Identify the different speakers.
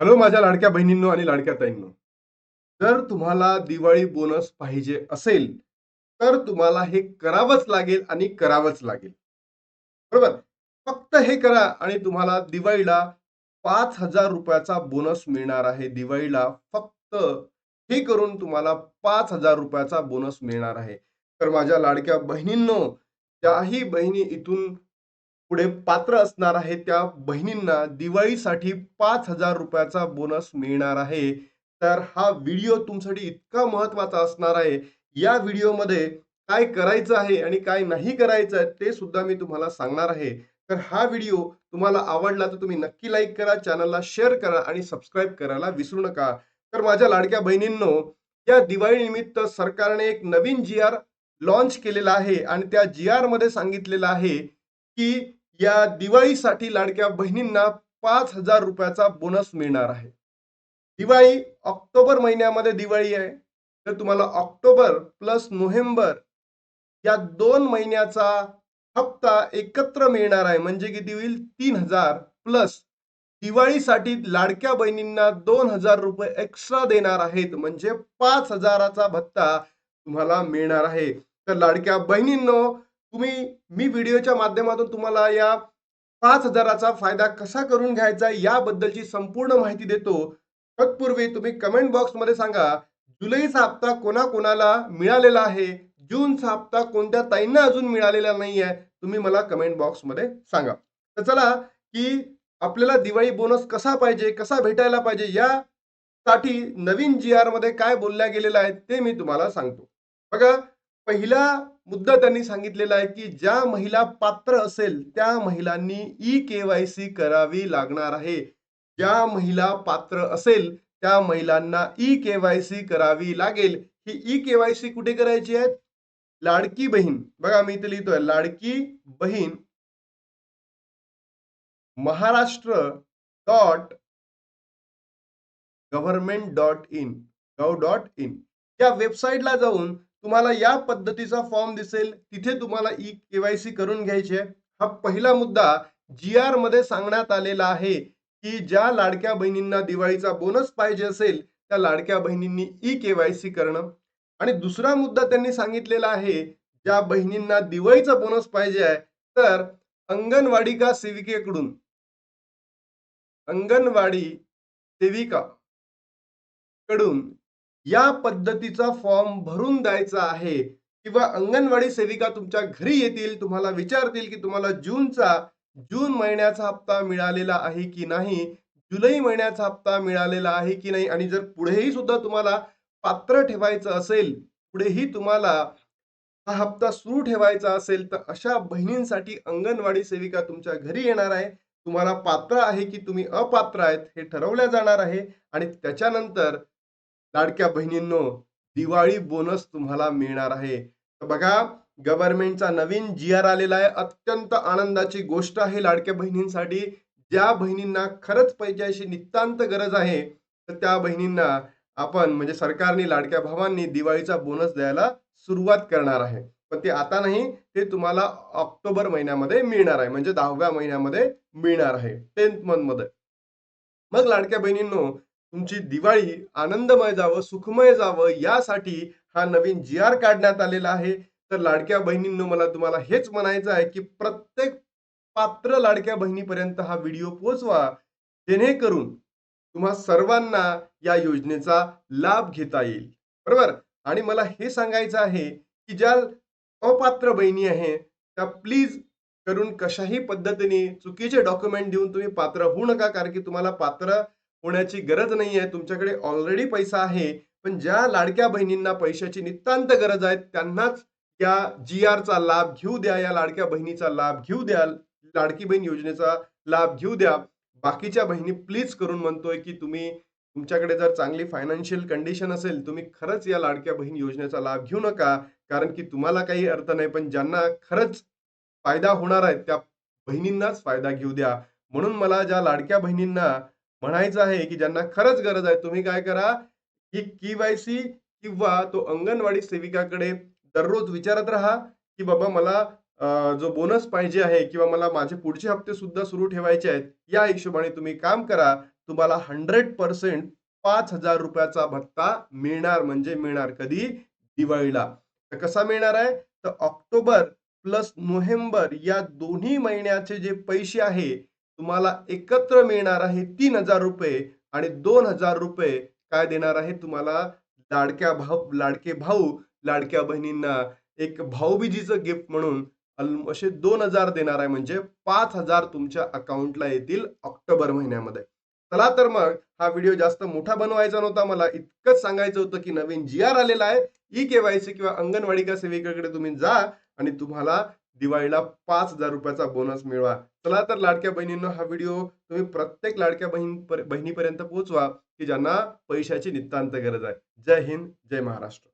Speaker 1: Hello माझ्या लाडक्या बहिणींनो आणि लाडक्या ताईंनो. जर तुम्हाला दिवाळी बोनस पाहिजे असेल तर तुम्हाला हे करावंच लागेल आणि करावंच लागेल. बरोबर? फक्त हे करा आणि तुम्हाला दिवाळीला पाच हजार रुपयाचा बोनस मिळणार आहे. दिवाळीला फक्त हे करून तुम्हाला पाच हजार रुपयाचा बोनस मिळणार आहे. तर माझ्या लाडक्या बहिणींनो ज्याही बहिणी इथून पुढे पात्र असणार आहे त्या बहिणींना दिवाळीसाठी पाच हजार रुपयाचा बोनस मिळणार आहे. तर हा व्हिडिओ तुमच्यासाठी इतका महत्त्वाचा असणार आहे. या व्हिडिओमध्ये काय करायचं आहे आणि काय नाही करायचं आहे ते सुद्धा मी तुम्हाला सांगणार आहे. तर हा व्हिडिओ तुम्हाला आवडला तर तुम्ही नक्की लाईक करा चॅनलला शेअर करा आणि सबस्क्राईब करायला विसरू नका. तर माझ्या लाडक्या बहिणींनो या दिवाळीनिमित्त सरकारने एक नवीन जी आर लॉन्च केलेला आहे आणि त्या जी आरमध्ये सांगितलेलं आहे की या दिवाळीसाठी लाडक्या बहिणींना पाच हजार रुपयाचा बोनस मिळणार आहे. दिवाळी ऑक्टोबर महिन्यामध्ये दिवाळी आहे. तर तुम्हाला ऑक्टोबर प्लस नोव्हेंबर या दोन महिन्याचा हप्ता एकत्र मिळणार आहे. म्हणजे किती होईल? तीन हजार प्लस दिवाळीसाठी लाडक्या बहिणींना दोन हजार रुपये एक्स्ट्रा देणार आहेत. म्हणजे पाच हजाराचा भत्ता तुम्हाला मिळणार आहे. तर लाडक्या बहिणींनो तुम्ही मी व्हिडिओच्या माध्यमातून तुम्हाला या पाच हजाराचा फायदा कसा करून घ्यायचा याबद्दलची संपूर्ण माहिती देतो. तत्पूर्वी तुम्ही कमेंट बॉक्समध्ये सांगा जुलैचा हप्ता कोणाकोणाला मिळालेला आहे? जूनचा हप्ता कोणत्या ताईंना अजून मिळालेला नाही आहे तुम्ही मला कमेंट बॉक्समध्ये सांगा. तर चला की आपल्याला दिवाळी बोनस कसा पाहिजे कसा भेटायला पाहिजे यासाठी नवीन जी आरमध्ये काय बोलल्या गेलेलं आहे ते मी तुम्हाला सांगतो. बघा पहिला मुद्दा त्यांनी सांगितलेला आहे की ज्या महिला पात्र असेल त्या महिलांनी ई केवायसी करावी लागणार आहे. ज्या महिला पात्र असेल त्या महिलांना ई केवायसी करावी लागेल. ही ई केवायसी कुठे करायची आहे? लाडकी बहीण. बघा मी इथे लिहितोय Ladki Bahin Maharashtra dot government dot in gov dot in. या वेबसाईटला जाऊन तुम्हाला या पद्धतीचा फॉर्म दिसेल. तिथे तुम्हाला ई केवायसी करून घ्यायची आहे. हा पहिला मुद्दा जी आरमध्ये सांगण्यात आलेला आहे की ज्या लाडक्या बहिणींना दिवाळीचा बोनस पाहिजे असेल त्या लाडक्या बहिणींनी ई केवायसी करणं. आणि दुसरा मुद्दा त्यांनी सांगितलेला आहे ज्या बहिणींना दिवाळीचा बोनस पाहिजे आहे तर अंगणवाडी सेविकेकडून? अंगणवाडी सेविका कडून या पद्धतीचा फॉर्म भरून द्यायचा आहे. किंवा अंगणवाडी सेविका तुमच्या घरी येतील तुम्हाला विचारतील की तुम्हाला जूनचा जून महिन्याचा हप्ता मिळालेला आहे की नाही जुलै महिन्याचा हप्ता मिळालेला आहे की नाही आणि जर पुढेही सुद्धा तुम्हाला पात्र ठेवायचं असेल पुढेही तुम्हाला हा हप्ता सुरू ठेवायचा असेल तर अशा बहिणींसाठी अंगणवाडी सेविका तुमच्या घरी येणार आहे. तुम्हाला पात्र आहे की तुम्ही अपात्र आहेत हे ठरवल्या जाणार आहे. आणि त्याच्यानंतर लाडक्या बहिणींनो दिवाळी बोनस तुम्हाला मिळणार आहे. तर बघा गव्हर्नमेंटचा नवीन जी आर आलेला आहे. अत्यंत आनंदाची गोष्ट आहे लाडक्या बहिणींसाठी. ज्या बहिणींना खरंच पैशाची नितांत गरज आहे तर त्या बहिणींना आपण म्हणजे सरकारने लाडक्या भावांनी दिवाळीचा बोनस द्यायला सुरुवात करणार आहे. पण ते आता नाही ते तुम्हाला ऑक्टोबर महिन्यामध्ये मिळणार आहे. म्हणजे दहाव्या महिन्यामध्ये मिळणार आहे. टेन्थ मंथमध्ये. मग लाडक्या बहिणींनो तुमची दिवाळी आनंदमय जावं सुखमय जावं यासाठी हा नवीन जी आर काढण्यात आलेला आहे. तर लाडक्या बहिणींनो मला तुम्हाला हेच म्हणायचं आहे की प्रत्येक पात्र लाडक्या बहिणीपर्यंत हा व्हिडिओ पोहोचवा. जेणेकरून तुम्हा सर्वांना या योजनेचा लाभ घेता येईल. बरोबर? आणि मला हे सांगायचं आहे की ज्या अपात्र बहिणी आहे त्या प्लीज करून कशाही पद्धतीने चुकीचे डॉक्युमेंट देऊन तुम्ही पात्र होऊ नका कारण की तुम्हाला पात्र होण्याची गरज नाही आहे. तुमच्याकडे ऑलरेडी पैसा आहे. पण ज्या लाडक्या बहिणींना पैशाची नितांत गरज आहे त्यांनाच या जी आरचा लाभ घेऊ द्या या लाडक्या बहिणीचा लाभ घेऊ द्या लाडकी बहीण योजनेचा लाभ घेऊ द्या. बाकीच्या बहिणी प्लीज करून म्हणतोय की तुम्ही तुमच्याकडे जर चांगली फायनान्शियल कंडिशन असेल तुम्ही खरंच या लाडक्या बहीण योजनेचा लाभ घेऊ नका. कारण की तुम्हाला काही अर्थ नाही पण ज्यांना खरंच फायदा होणार आहे त्या बहिणींनाच फायदा घेऊ द्या. म्हणून मला ज्या लाडक्या बहिणींना म्हणायचं आहे की ज्यांना खरंच गरज आहे तुम्ही काय करा की केवायसी किंवा तो अंगणवाडी सेविकाकडे दररोज विचारत राहा की बाबा मला जो बोनस पाहिजे आहे किंवा मला माझे पुढचे हप्ते सुद्धा सुरू ठेवायचे आहेत या हिशोबाने तुम्ही काम करा तुम्हाला हंड्रेड पर्सेंट पाच हजार रुपयाचा भत्ता मिळणार म्हणजे मिळणार कधी? दिवाळीला. तर कसा मिळणार आहे? तर ऑक्टोबर प्लस नोव्हेंबर या दोन्ही महिन्याचे जे पैसे आहे तुम्हाला एकत्र मिळणार आहे तीन हजार रुपये आणि दोन हजार रुपये काय देणार आहे तुम्हाला लाडक्या भाऊ लाडके भाऊ लाडक्या बहिणींना. एक भाऊबीजीचं गिफ्ट म्हणून अल- असे दोन हजार देणार आहे म्हणजे पाच हजार तुमच्या अकाउंटला येतील ऑक्टोबर महिन्यामध्ये. चला तर मग हा व्हिडिओ जास्त मोठा बनवायचा नव्हता. मला इतकंच सांगायचं होतं की नवीन जी आर आलेला आहे. ई केवायसी किंवा अंगणवाडी का सेविकेकडे तुम्ही जा आणि तुम्हाला दिवाळीला पाच हजार रुपयाचा बोनस मिळवा. चला तर लाडक्या बहिणींना हा व्हिडिओ तुम्ही प्रत्येक लाडक्या बहीण बहिणीपर्यंत पोहोचवा की ज्यांना पैशाची नितांत गरज आहे. जय हिंद जय महाराष्ट्र.